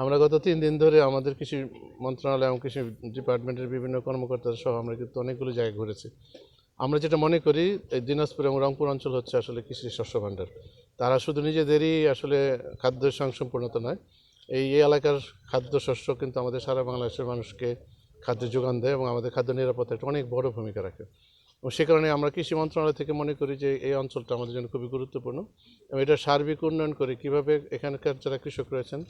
আমরা গত তিন দিন ধরে আমাদের কৃষি মন্ত্রণালয় এবং কৃষি ডিপার্টমেন্টের বিভিন্ন কর্মকর্তা সহ আমরা কিন্তু অনেকগুলো জায়গায় ঘুরেছি। আমরা যেটা মনে করি, এই দিনাজপুর এবং রংপুর অঞ্চল হচ্ছে আসলে কৃষি শস্য ভাণ্ডার। তারা শুধু নিজেদেরই আসলে খাদ্য সংসম্পূর্ণতা নয়, এই এলাকার খাদ্য শস্য কিন্তু আমাদের সারা বাংলাদেশের মানুষকে খাদ্য যোগান দেয় এবং আমাদের খাদ্য নিরাপত্তা একটা অনেক বড় ভূমিকা রাখে। এবং সে কারণে আমরা কৃষি মন্ত্রণালয় থেকে মনে করি যে এই অঞ্চলটা আমাদের জন্য খুবই গুরুত্বপূর্ণ এবং এটা সার্বিক উন্নয়ন করে কীভাবে এখানকার যারা কৃষক রয়েছেন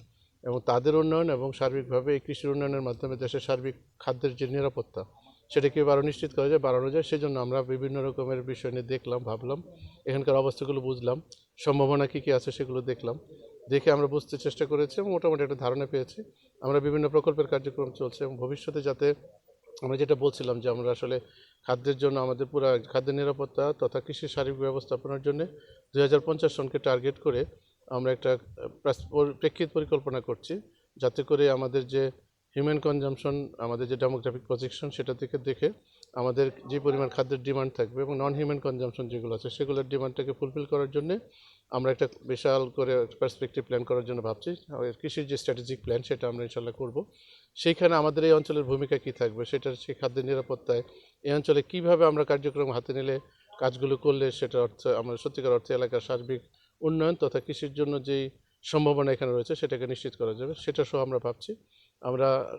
এবং তাদের উন্নয়ন এবং সার্বিকভাবে এই কৃষির উন্নয়নের মাধ্যমে দেশের সার্বিক খাদ্যের যে নিরাপত্তা সেটা কীভাবে আরও নিশ্চিত করা যায়, বাড়ানো যায়, সেজন্য আমরা বিভিন্ন রকমের বিষয় নিয়ে দেখলাম, ভাবলাম। এখানকার অবস্থাগুলো বুঝলাম, সম্ভাবনা কী কী আছে সেগুলো দেখলাম। দেখে আমরা বুঝতে চেষ্টা করেছি এবং মোটামুটি একটা ধারণা পেয়েছি। আমরা বিভিন্ন প্রকল্পের কার্যক্রম চলছে এবং ভবিষ্যতে যাতে আমরা যেটা বলছিলাম যে আমরা আসলে খাদ্যের জন্য আমাদের পুরো খাদ্য নিরাপত্তা তথা কৃষি সার্বিক ব্যবস্থাপনার জন্য দুই হাজার পঞ্চাশ সনকে টার্গেট করে আমরা একটা প্রেক্ষিত পরিকল্পনা করছি যাতে করে আমাদের যে হিউম্যান কনজামশন আমাদের যে ডেমোগ্রাফিক প্রজেকশন সেটা থেকে দেখে আমাদের যে পরিমাণ খাদ্যের ডিমান্ড থাকবে এবং নন হিউম্যান কনজামশন যেগুলো আছে সেগুলোর ডিমান্ডটাকে ফুলফিল করার জন্য আমরা একটা বিশাল করে পার্সপেক্টিভ প্ল্যান করার জন্য ভাবছি। কৃষির যে স্ট্র্যাটেজিক প্ল্যান সেটা আমরা ইনশাল্লাহ করব। সেইখানে আমাদের এই অঞ্চলের ভূমিকা কী থাকবে? সেটার সেই খাদ্যের নিরাপত্তায় এই অঞ্চলে কীভাবে আমরা কার্যক্রম হাতে নিলে কাজগুলো করলে সেটা অর্থ, আমরা সত্যিকার অর্থে এলাকার সার্বিক উন্নয়ন তথা কৃষির জন্য যেই সম্ভাবনা এখানে রয়েছে সেটাকে নিশ্চিত করা যাবে। সেটা সহ আমরা ভাবছি। আমরা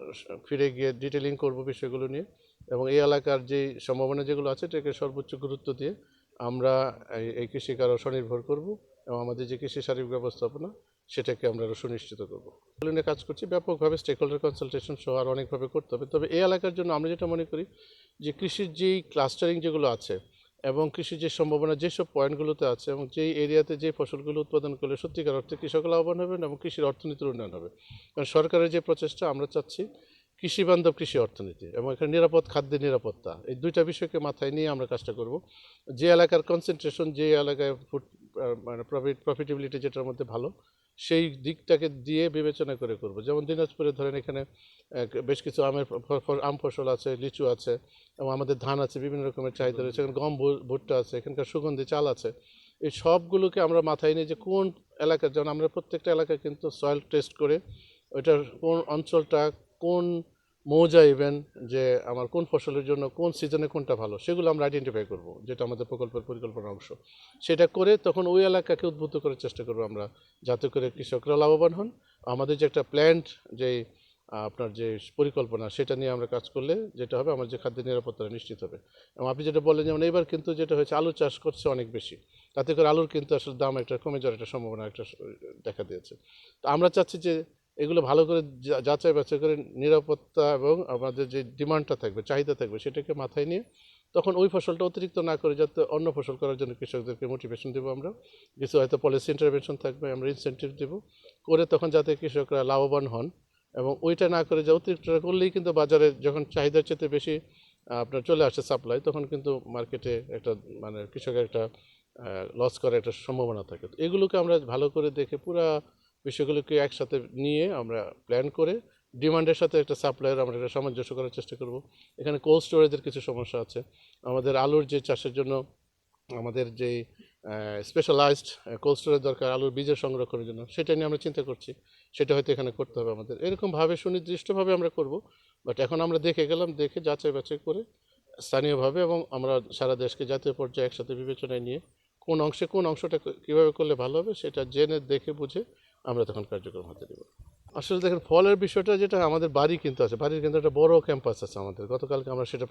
ফিরে গিয়ে ডিটেলিং করব বিষয়গুলো নিয়ে এবং এই এলাকার যে সম্ভাবনা যেগুলো আছে এটাকে সর্বোচ্চ গুরুত্ব দিয়ে আমরা এই- এই কৃষিকে আরও স্বনির্ভর করব এবং আমাদের যে কৃষি শারীরিক ব্যবস্থাপনা সেটাকে আমরা আরও সুনিশ্চিত করব। নিয়ে কাজ করছি। ব্যাপকভাবে স্টেক হোল্ডার কনসালটেশন সহ আর অনেকভাবে করতে হবে। তবে এই এলাকার জন্য আমরা যেটা মনে করি যে কৃষির যেই ক্লাস্টারিং যেগুলো আছে এবং কৃষির যে সম্ভাবনা, যেসব পয়েন্টগুলোতে আছে এবং যেই এরিয়াতে যে ফসলগুলো উৎপাদন করলে সত্যিকার অর্থে কৃষক লাভবান হবেন এবং কৃষির অর্থনীতির উন্নয়ন হবে। কারণ সরকারের যে প্রচেষ্টা, আমরা চাচ্ছি কৃষি বান্ধব কৃষি অর্থনীতি এবং এখানে নিরাপদ খাদ্যের নিরাপত্তা, এই দুইটা বিষয়কে মাথায় নিয়ে আমরা কাজটা করব। যে এলাকার কনসেন্ট্রেশন যে এলাকায় ফুড মানে প্রফিট প্রফিটেবিলিটি যেটার মধ্যে ভালো সেই দিকটাকে দিয়ে বিবেচনা করে করব। যেমন দিনাজপুরে ধরেন এখানে বেশ কিছু আমের আম ফসল আছে লিচু আছে এবং আমাদের ধান আছে বিভিন্ন রকমের চাহিদা রয়েছে এখানে গম ভুট্টা আছে এখানকার সুগন্ধি চাল আছে। এই সবগুলোকে আমরা মাথায় নিয়ে যে কোন এলাকা যেমন আমরা প্রত্যেকটা এলাকায় কিন্তু সয়েল টেস্ট করে ওইটার কোন অঞ্চলটা কোন মৌজা ইভেন যে আমার কোন ফসলের জন্য কোন সিজনে কোনটা ভালো, সেগুলো আমরা আইডেন্টিফাই করব, যেটা আমাদের প্রকল্পের পরিকল্পনার অংশ। সেটা করে তখন ওই এলাকাকে উদ্বুদ্ধ করার চেষ্টা করব আমরা, যাতে করে কৃষকরা লাভবান হন। আমাদের যে একটা প্ল্যান্ট যে আপনার যে পরিকল্পনা, সেটা নিয়ে আমরা কাজ করলে যেটা হবে, আমার যে খাদ্য নিরাপত্তা নিশ্চিত হবে। এবং আপনি যেটা বললেন, যেমন এবার কিন্তু যেটা হয়েছে, আলু চাষ করছে অনেক বেশি। তাতে করে আলুর কিন্তু আসলে দাম একটা কমে যাওয়ার একটা সম্ভাবনা একটা দেখা দিয়েছে। তো আমরা চাচ্ছি যে এগুলো ভালো করে যাচাই বাছাই করে নিরাপত্তা এবং আমাদের যে ডিমান্ডটা থাকবে, চাহিদা থাকবে সেটাকে মাথায় নিয়ে তখন ওই ফসলটা অতিরিক্ত না করে যাতে অন্য ফসল করার জন্য কৃষকদেরকে মোটিভেশন দেবো আমরা। কিছু হয়তো পলিসি ইন্টারভেনশন থাকবে, আমরা ইনসেন্টিভ দেবো। করে তখন যাতে কৃষকরা লাভবান হন এবং ওইটা না করে যে অতিরিক্তটা করলেই কিন্তু বাজারে যখন চাহিদার চেয়ে বেশি আপনার চলে আসে সাপ্লাই তখন কিন্তু মার্কেটে একটা মানে কৃষকের একটা লস করার একটা সম্ভাবনা থাকে। তো এগুলোকে আমরা ভালো করে দেখে পুরা বিষয়গুলোকে একসাথে নিয়ে আমরা প্ল্যান করে ডিমান্ডের সাথে একটা সাপ্লাইয়ের আমরা একটা সামঞ্জস্য করার চেষ্টা করব। এখানে কোল্ড স্টোরেজের কিছু সমস্যা আছে। আমাদের আলুর যে চাষের জন্য আমাদের যে স্পেশালাইজড কোল্ড স্টোরেজ দরকার, আলুর বীজের সংরক্ষণের জন্য, সেটা নিয়ে আমরা চিন্তা করছি। সেটা হয়তো এখানে করতে হবে আমাদের। এরকমভাবে সুনির্দিষ্টভাবে আমরা করব বাট এখন আমরা দেখে গেলাম, দেখে যাচাই বাছাই করে স্থানীয়ভাবে এবং আমরা সারা দেশকে জাতীয় পর্যায়ে একসাথে বিবেচনায় নিয়ে কোন অংশে কোন অংশটা কীভাবে করলে ভালো হবে সেটা জেনে, দেখে, বুঝে আমরা তখন কার্যক্রম হাতে দেবো। আসলে দেখেন, ফলের বিষয়টা যেটা, আমাদের বাড়ি কিন্তু আছে। বাড়ির কিন্তু একটা বড় ক্যাম্পাস আছে আমাদের। গতকালকে আমরা সেটা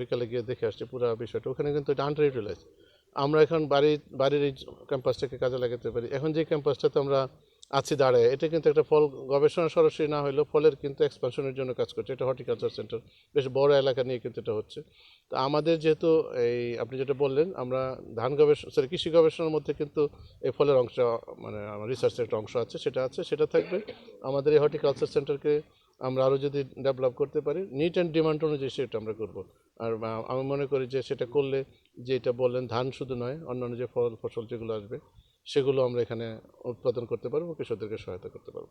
বিকালে গিয়ে দেখে আসছি পুরো বিষয়টা। ওখানে কিন্তু এটা আন্ডার ইউটিলাইজ আমরা এখন বাড়ির বাড়ির এই ক্যাম্পাসটাকে কাজে লাগাতে পারি। এখন যে ক্যাম্পাসটাতে আমরা আছি, দাঁড়ায়। এটা কিন্তু একটা ফল গবেষণা সরাসরি না হলেও ফলের কিন্তু এক্সপানশনের জন্য কাজ করছে। এটা হর্টিকালচার সেন্টার বেশ বড় এলাকা নিয়ে কিন্তু এটা হচ্ছে। তো আমাদের যেহেতু এই আপনি যেটা বললেন, আমরা ধান গবেষণা সরি কৃষি গবেষণার মধ্যে কিন্তু এই ফলের অংশ মানে আমার রিসার্চের একটা অংশ আছে, সেটা আছে, সেটা থাকবে। আমাদের এই হর্টিকালচার সেন্টারকে আমরা আরও যদি ডেভেলপ করতে পারি নিট অ্যান্ড ডিমান্ড অনুযায়ী সেটা আমরা করব। আর আমি মনে করি যে সেটা করলে যে এটা বললেন, ধান শুধু নয়, অন্যান্য যে ফল, ফসল যেগুলো আসবে সেগুলো আমরা এখানে উৎপাদন করতে পারব কৃষকদেরকে সহায়তা করতে পারব।